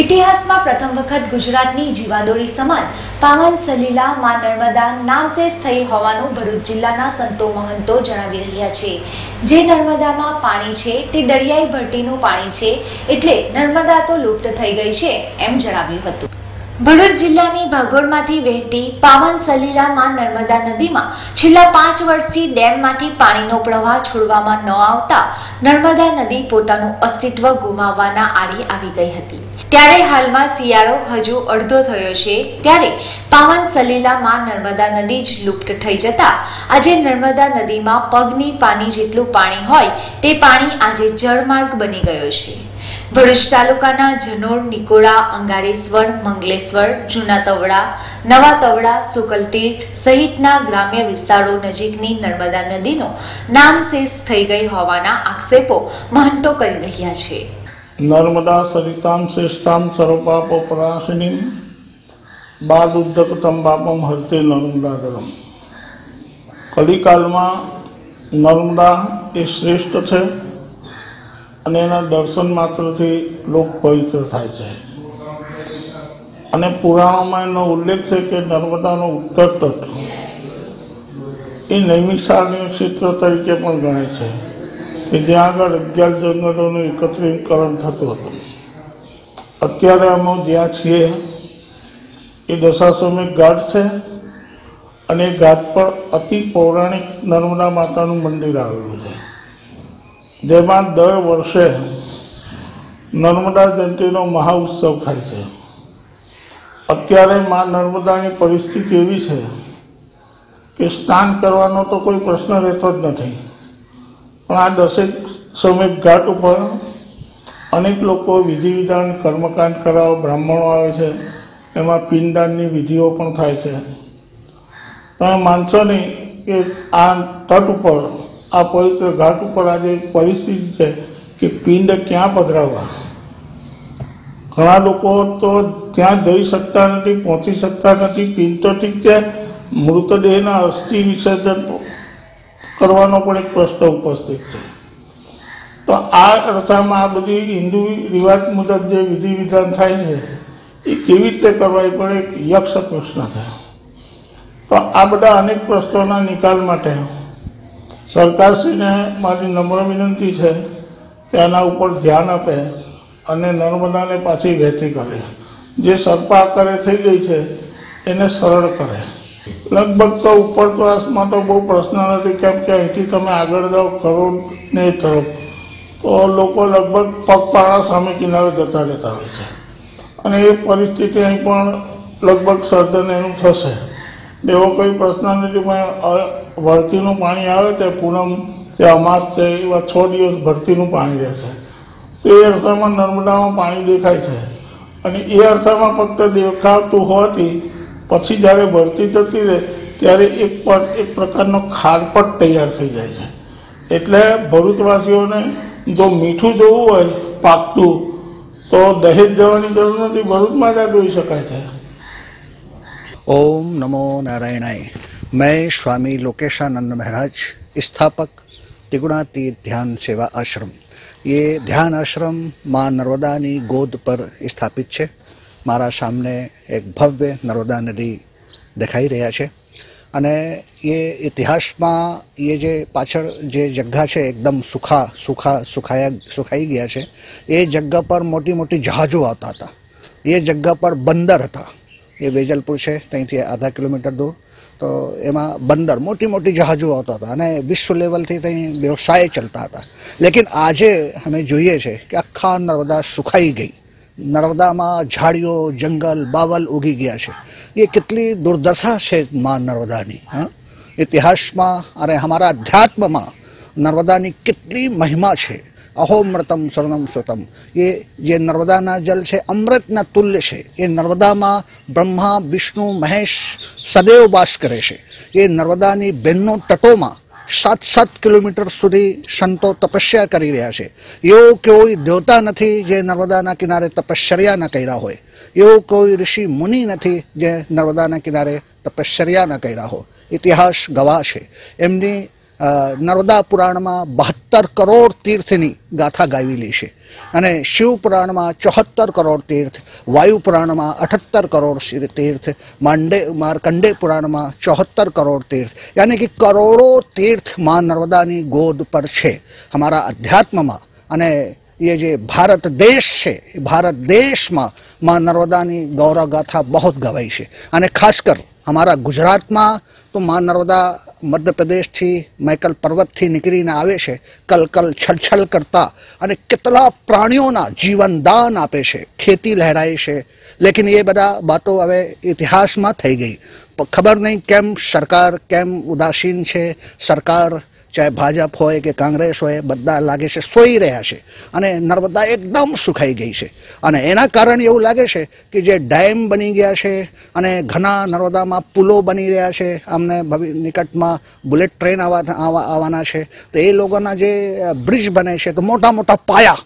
ઇતિહાસમાં પ્રથમ વખત ગુજરાતની જીવાદોરી સમાન પાવન સલીલા માં નર્મદા નામશેષ થઈ હોવાનું ભરૂચ જિલ્લાના સંતો મહંતો જણાવી રહ્યા છે. જે નર્મદામાં પાણી છે તે દરિયાઈ ભરતીનું પાણી છે એટલે નર્મદા તો લુપ્ત થઈ ગઈ છે એમ જણાવ્યું હતું. ભરૂચ જિલ્લાની ભાગોળમાંથી વહેતી પાવન સલીલા માં નર્મદા નદીમાં છેલ્લા પાંચ વર્ષથી ડેમમાંથી પાણીનો પ્રવાહ છોડવામાં ન આવતા નર્મદા નદી પોતાનું અસ્તિત્વ ગુમાવવાના આડે આવી ગઈ હતી. ત્યારે હાલમાં શિયાળો હજુ અડધો થયો છે. ત્યારે પાવન સલીલામાં નર્મદા નદી જ લુપ્ત થઈ જતા આજે નર્મદા નદીમાં પગની પાની જેટલું પાણી હોય તે પાણી આજે જળમાર્ગ બની ગયો છે. ભરૂચ તાલુકાના જનોર, નિકોડા, અંગારેશ્વર, મંગલેશ્વર જૂના તવડા નવા તવડા સુકલતીર્થ સહિતના ગ્રામ્ય વિસ્તારો નજીકની નર્મદા નદીનો નામશેષ થઈ ગઈ હોવાના આક્ષેપો મહંતો કરી રહ્યા છે. નર્મદા સરિતામ શ્રેષ્ઠામ સર્વપાપોપનાશિનીમ બાદુદ્ધકતમ બાપમ હરતે નર્મદાગરમ કલિકાલમાં નર્મદા એ શ્રેષ્ઠ છે અને એના દર્શન માત્રથી લોક પવિત્ર થાય છે. અને પુરાણોમાં એનો ઉલ્લેખ છે કે નર્મદાનો ઉત્તર તટ એ નૈમિષારણ્ય ક્ષેત્ર તરીકે પણ ગણાય છે. કે જ્યાં આગળ અગિયાર જંગલોનું એકત્રીકરણ થતું હતું. અત્યારે અમે જ્યાં છીએ, એ દશાશ્વમેઘ ઘાટ છે અને એ ઘાટ પર અતિ પૌરાણિક નર્મદા માતાનું મંદિર આવેલું છે. જેમાં દર વર્ષે નર્મદા જયંતિનો મહાઉત્સવ થાય છે. અત્યારે મા નર્મદાની પરિસ્થિતિ એવી છે કે સ્નાન કરવાનો તો કોઈ પ્રશ્ન રહેતો જ નથી. પણ આ દસેક સમય ઘાટ ઉપર અનેક લોકો વિધિ વિધાન, કર્મકાંડ કરાવવા બ્રાહ્મણો આવે છે. એમાં પિંડદાનની વિધિઓ પણ થાય છે. તમે માનશો નહીં કે આ તટ ઉપર, આ પવિત્ર ઘાટ ઉપર આજે પરિસ્થિતિ છે કે પિંડ ક્યાં પધરાવવા? ઘણા લોકો તો ત્યાં જઈ શકતા નથી, પહોંચી શકતા નથી. પિંડ તો ઠીક છે, મૃતદેહના અસ્થિ વિસર્જન કરવાનો પણ એક પ્રશ્ન ઉપસ્થિત છે. તો આ અર્થામાં આ બધી હિન્દુ રિવાજ મુજબ જે વિધિ વિધાન થાય છે, એ કેવી રીતે કરવા એ પણ એક યક્ષ પ્રશ્ન થયો તો આ બધા અનેક પ્રશ્નોના નિકાલ માટે સરકારશ્રીને મારી નમ્ર વિનંતી છે કે આના ઉપર ધ્યાન આપે અને નર્મદાને પાછી વહેતી કરે. જે સર્પાકારે થઈ ગઈ છે, એને સરળ કરે. લગભગ તો ઉપર ક્લાસમાં તો બહુ પ્રશ્ન નથી, કેમ કે અહીંથી તમે આગળ જાઓ કરોડને તરફ તો લોકો લગભગ પગપાળા સામે કિનારે જતા રહેતા હોય છે. અને એ પરિસ્થિતિ અહીં પણ લગભગ સર્જન એનું થશે. એવો કોઈ પ્રશ્ન નથી, પણ ભરતીનું પાણી આવે તે પૂનમ, તે અમાસ છે એવા છ દિવસ ભરતીનું પાણી રહેશે તો એ અરસામાં નર્મદામાં પાણી દેખાય છે. અને એ અરસામાં ફક્ત દેખાતું હોવાથી પછી જ્યારે ભરતી જતી રહે ત્યારે એક પર એક પ્રકારનો ખારપટ તૈયાર થઈ જાય છે એટલે ભરૂચવાસીઓને જો મીઠું જોવું હોય પાકતું તો દહેજ જવાની જરૂર નથી ભરૂચમાં જ આ જોઈ શકાય છે ओम नमो नारायणाय मैं स्वामी लोकेशानंद महाराज स्थापक तिगुणा तीर्थ ध्यान सेवा आश्रम ये ध्यान आश्रम माँ नर्मदानी गोद पर स्थापित છે મારા સામને એક ભવ્ય નર્મદા નદી દેખાઈ રહ્યા છે. અને એ ઇતિહાસમાં એ જે પાછળ જે જગ્યા છે, એકદમ સુખા સુખા, સુખાયા, સુખાઈ ગયા છે, એ જગ્યા પર મોટી મોટી જહાજો આવતા હતા. એ જગ્યા પર બંદર હતા. એ વેજલપુર છે, ત્યાંથી આધા કિલોમીટર દૂર. તો એમાં બંદર, મોટી મોટી જહાજો આવતા હતા અને વિશ્વ લેવલથી ત્યાં વ્યવસાય ચાલતા હતા. લેકિન આજે અમે જોઈએ છે કે આખા નર્મદા સુખાઈ ગઈ. નર્મદામાં ઝાડીઓ, જંગલ, બાવલ ઉગી ગયા છે. એ કેટલી દુર્દશા છે માં નર્મદાની, હા? ઇતિહાસમાં અને અમારા અધ્યાત્મમાં નર્મદાની કેટલી મહિમા છે. અહોમૃતમ સ્વર્ણમ સ્વતમ એ જે નર્મદાના જલ છે, અમૃતના તુલ્ય છે, એ નર્મદામાં બ્રહ્મા, વિષ્ણુ, મહેશ સદૈવ વાસ કરે છે. એ નર્મદાની બહેનો તટોમાં સાત સાત કિલોમીટર સુધી સંતો તપસ્યા કરી રહ્યા છે. એવો કોઈ દેવતા નથી જે નર્મદાના કિનારે તપશ્ચર્યા ન કર્યા હોય. એવો કોઈ ઋષિ મુનિ નથી જે નર્મદાના કિનારે તપશ્ચર્યા ન કર્યા હોય. ઇતિહાસ ગવાહ છે. એમની નર્મદા પુરાણમાં બહાત્તર કરોડ તીર્થની ગાથા ગાવી લે છે. અને શિવ પુરાણમાં ચોહત્તર કરોડ તીર્થ વાયુ પુરાણમાં અઠ્ઠર કરોડ તીર્થ, માંડે માર્કંડે પુરાણમાં ચોહત્તર કરોડ તીર્થ. યાની કે કરોડો તીર્થમાં નર્મદાની ગોદ પર છે અમારા અધ્યાત્મમાં. અને એ જે ભારત દેશ છે ભારત દેશમાં માં નર્મદાની ગૌરવ ગાથા બહુ ગવાય છે. અને ખાસ કર અમારા ગુજરાતમાં તો મા નર્મદા મધ્યપ્રદેશથી મૈકલ પર્વતથી નીકળીને આવે છે કલકલ છલછલ કરતા અને કેટલા પ્રાણીઓના જીવનદાન આપે છે, ખેતી લહેરાય છે. લેકિન એ બધા વાતો હવે ઇતિહાસમાં થઈ ગઈ. ખબર નહીં કેમ સરકાર કેમ ઉદાસીન છે? સરકાર ચાહે ભાજપ હોય કે કોંગ્રેસ હોય, બધા લાગે છે સોઈ રહ્યા છે અને નર્મદા એકદમ સુખાઈ ગઈ છે. અને એના કારણે એવું લાગે છે કે જે ડેમ બની ગયા છે અને ઘણા નર્મદામાં પુલો બની રહ્યા છે અમને ભવિ, નિકટમાં બુલેટ ટ્રેન આવવા આવવા- આવવાના છે, તો એ લોકોના જે બ્રિજ બને છે તો મોટા મોટા પાયા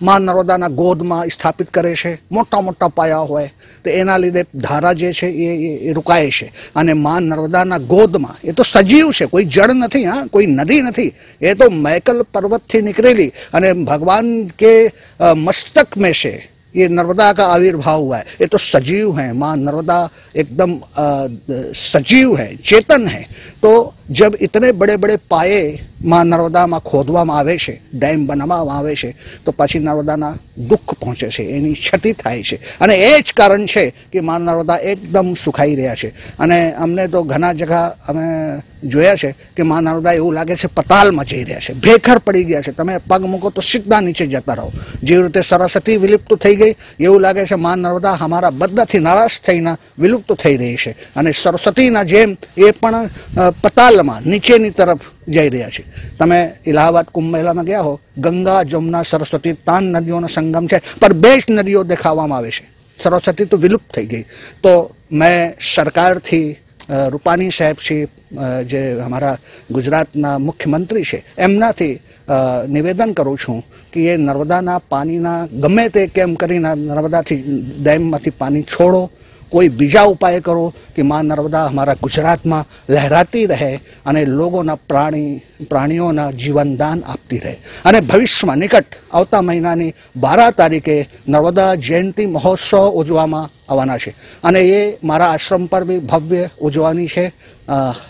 માં નર્મદાના ગોદમાં સ્થાપિત કરે છે મોટા મોટા પાયા હોય તો એના લીધે ધારા જે છે એ એ- એ રોકાય છે અને માં નર્મદાના ગોદમાં એ તો સજીવ છે કોઈ જળ નથી હા કોઈ નદી નથી એ તો મૈકલ પર્વતથી નીકળેલી અને ભગવાન કે અ, મસ્તક में से ये नर्मदा का आविर्भाव हुआ है ये तो सजीव है माँ नर्मदा एकदम अ, सजीव है चेतन है તો જબ ઇતને બડે બડે પાયે માં નર્મદામાં ખોદવામાં આવે છે, ડેમ બનાવવામાં આવે છે, તો પછી નર્મદાના દુઃખ પહોંચે છે, એની ક્ષતિ થાય છે. અને એ જ કારણ છે કે માં નર્મદા એકદમ સુખાઈ રહ્યા છે. અને અમને તો ઘણા જગા અમે જોયા છે કે માં નર્મદા એવું લાગે છે પતાલમાં જઈ રહ્યા છે. ભેખર પડી ગયા છે. તમે પગ મૂકો તો સીધા નીચે જતા રહો. જેવી રીતે સરસ્વતી વિલુપ્ત થઈ ગઈ, એવું લાગે છે માં નર્મદા અમારા બધાથી નારાજ થઈને વિલુપ્ત થઈ રહી છે. અને સરસ્વતીના જેમ એ પણ પતાલમાં, નીચેની તરફ જઈ રહ્યા છે. તમે ઇલાહાબાદ કુંભ મેળામાં ગયા હો, ગંગા, જમુના, સરસ્વતી ત્રણ નદીઓનો સંગમ છે, પર બે જ નદીઓ દેખાવામાં આવે છે. સરસ્વતી તો વિલુપ્ત થઈ ગઈ. તો મેં સરકારથી રૂપાણી સાહેબ છે જે અમારા ગુજરાતના મુખ્યમંત્રી છે, એમનાથી નિવેદન કરું છું કે એ નર્મદાના પાણીના ગમે તે કેમ કરીને નર્મદાથી ડેમમાંથી પાણી છોડો કોઈ બીજા ઉપાય કરો કે માં નર્મદા અમારા ગુજરાતમાં લહેરાતી રહે અને લોકોના પ્રાણી, પ્રાણીઓના જીવનદાન આપતી રહે. અને ભવિષ્યમાં નિકટ આવતા મહિનાની બારા તારીખે નર્મદા જયંતિ મહોત્સવ ઉજવવામાં આવવાના છે. અને એ મારા આશ્રમ પર બી ભવ્ય ઉજવાની છે.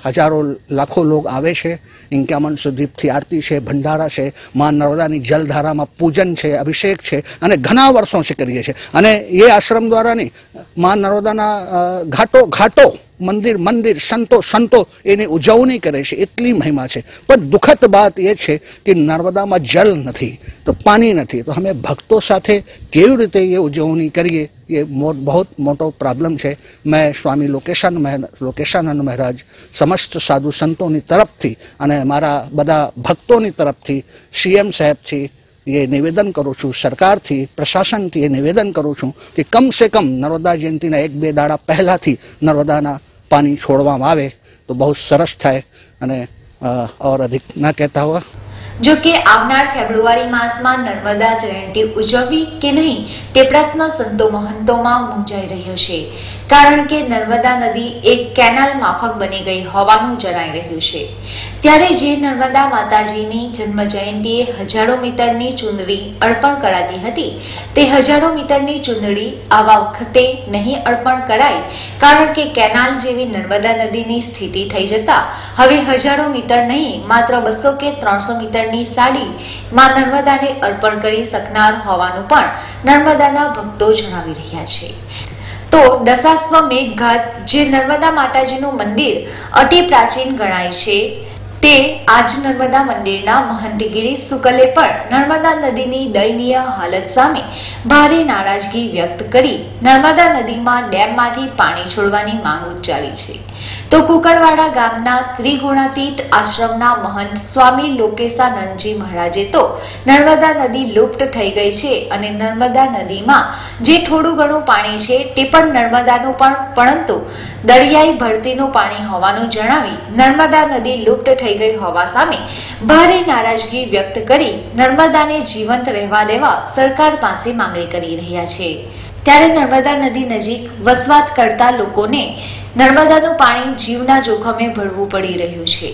હજારો લાખો લોક આવે છે. ઇન્ક્યામન સુદીપથી આરતી છે, ભંડારા છે, માં નર્મદાની જલધારામાં પૂજન છે, અભિષેક છે અને ઘણા વર્ષોથી કરીએ છીએ. અને એ આશ્રમ દ્વારા નહીં, માં નર્મદાના ઘાટો ઘાટો, મંદિર મંદિર, સંતો સંતો એની ઉજવણી કરે છે. એટલી મહિમા છે. પણ દુઃખદ વાત એ છે કે નર્મદામાં જલ નથી, તો પાણી નથી. તો અમે ભક્તો સાથે કેવી રીતે એ ઉજવણી કરીએ? એ બહુ મોટો પ્રોબ્લેમ છે મેં સ્વામી લોકેશન લોકેશાનંદ મહારાજ સમસ્ત સાધુ સંતોની તરફથી અને મારા બધા ભક્તોની તરફથી સીએમ સાહેબથી એ નિવેદન કરું છું સરકારથી પ્રશાસનથી એ નિવેદન કરું છું કે કમ સે કમ નર્મદા જયંતિના એક બે દાડા પહેલાંથી નર્મદાના પાણી છોડવામાં આવે તો બહુ સરસ થાય અને ઓર અધિક ના કહેતા હોય જો કે આવનાર ફેબ્રુઆરી માસમાં નર્મદા જયંતિ ઉજવવી કે નહીં તે પ્રશ્ન સંતો મહંતોમાં મૂંઝાઈ રહ્યો છે. કારણ કે નર્મદા નદી એક કેનાલ માફક બની ગઈ હોવાનું જણાઈ રહ્યું છે. ત્યારે જે નર્મદા માતાજીની જન્મ જયંતિએ હજારો મીટરની ચુંદડી અર્પણ કરાતી હતી, તે હજારો મીટરની ચુંદડી આવા વખતે નહીં અર્પણ કરાય, કારણ કે કેનાલ જેવી નર્મદા નદીની સ્થિતિ થઈ જતા હવે હજારો મીટર નહીં, માત્ર બસો કે ત્રણસો મીટરની સાડી માં નર્મદાને અર્પણ કરી શકનાર હોવાનું પણ નર્મદાના ભક્તો જણાવી રહ્યા છે. તો દશાસ્વ મેઘઘાટ જે નર્મદા માતાજીનું મંદિર, અતિ પ્રાચીન ગણાય છે. તે આજ નર્મદા મંદિરના મહંતગીરી સુકલે પણ નર્મદા નદીની દયનીય હાલત સામે ભારે નારાજગી વ્યક્ત કરી નર્મદા નદીમાં ડેમમાંથી પાણી છોડવાની માંગ ઉચ્ચારી છે. તો કુકરવાડા ગામના ત્રિગુણાતીત આશ્રમના મહંત સ્વામી લોકેશાનંદજી મહારાજે તો નર્મદા નદી લુપ્ત થઈ ગઈ છે અને નર્મદા નદીમાં જે થોડું ઘણું પાણી છે તે પણ નર્મદાનું પણ, પરંતુ દરિયાઈ ભરતીનું પાણી હોવાનું જણાવી નર્મદા નદી લુપ્ત થઈ ગઈ હોવા સામે ભારે નારાજગી વ્યક્ત કરી નર્મદાને જીવંત રહેવા દેવા સરકાર પાસે માંગણી કરી રહ્યા છે. ત્યારે નર્મદા નદી નજીક વસવાટ કરતા લોકોને નર્મદાનું પાણી જીવના જોખમે ભરવું પડી રહ્યું છે.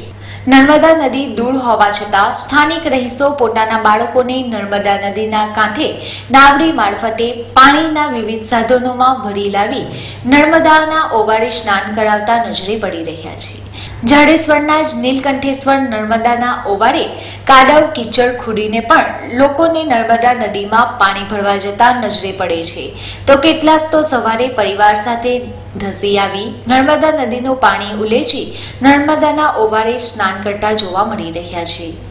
નર્મદા નદી દૂર હોવા છતાં સ્થાનિક રહીશો પોતાના બાળકોને નર્મદા નદીના કાંઠે નાવડી મારફતે પાણીના વિવિધ સાધનોમાં ભરી લાવી નર્મદાના ઓવાળે સ્નાન કરાવતા નજરે પડી રહ્યા છે. જાડેશ્વરના જ નીલકંઠેશ્વર નર્મદાના ઓવારે કાદવ કીચડ ખૂડીને પણ લોકોને નર્મદા નદીમાં પાણી ભરવા જતા નજરે પડે છે. તો કેટલાક તો સવારે પરિવાર સાથે ધસી આવી નર્મદા નદીનું પાણી ઉલેચી નર્મદાના ઓવારે સ્નાન કરતા જોવા મળી રહ્યા છે.